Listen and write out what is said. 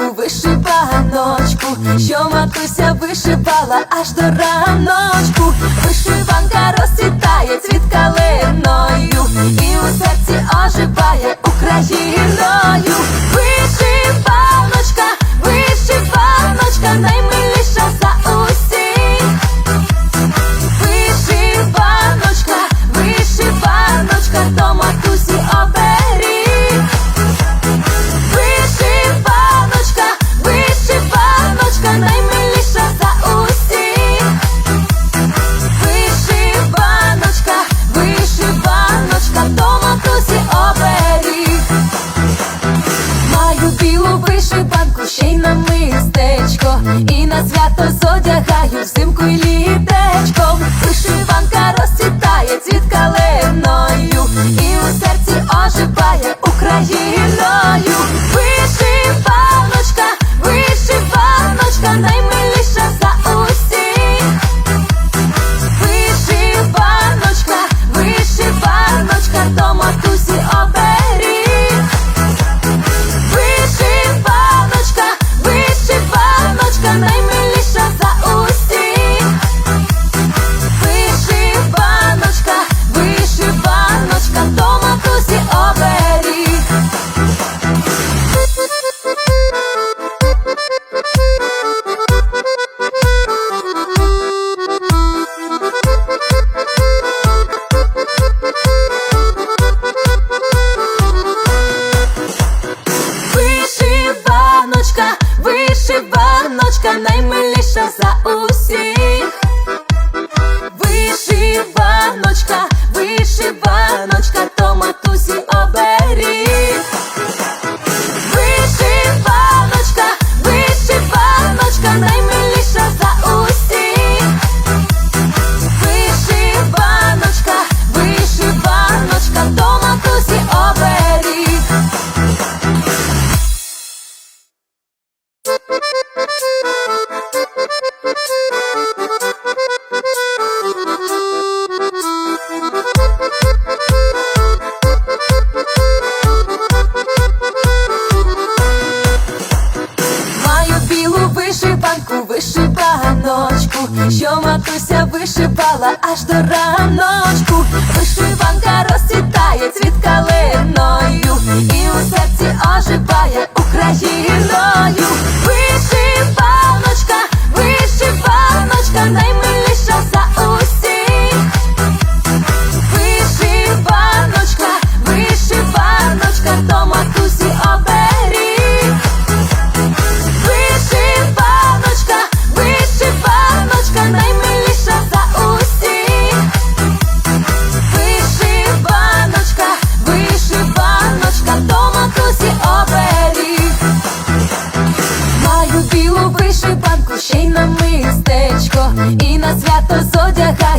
хату вишиваночку, що матуся вишивала аж до раночку, вишиванка розцвітає, цвіткали. любілу вишиванку, ще й на мистечко, і на свято зодягаю взимку і літ. що матуся вишивала аж до раночку, вишиванка розцвітає цвіт калиною і у серці оживає Україною. Вишиваночка, вишиваночка, найманіша вишиванку, ще й на мистечко, і на свято зодяга.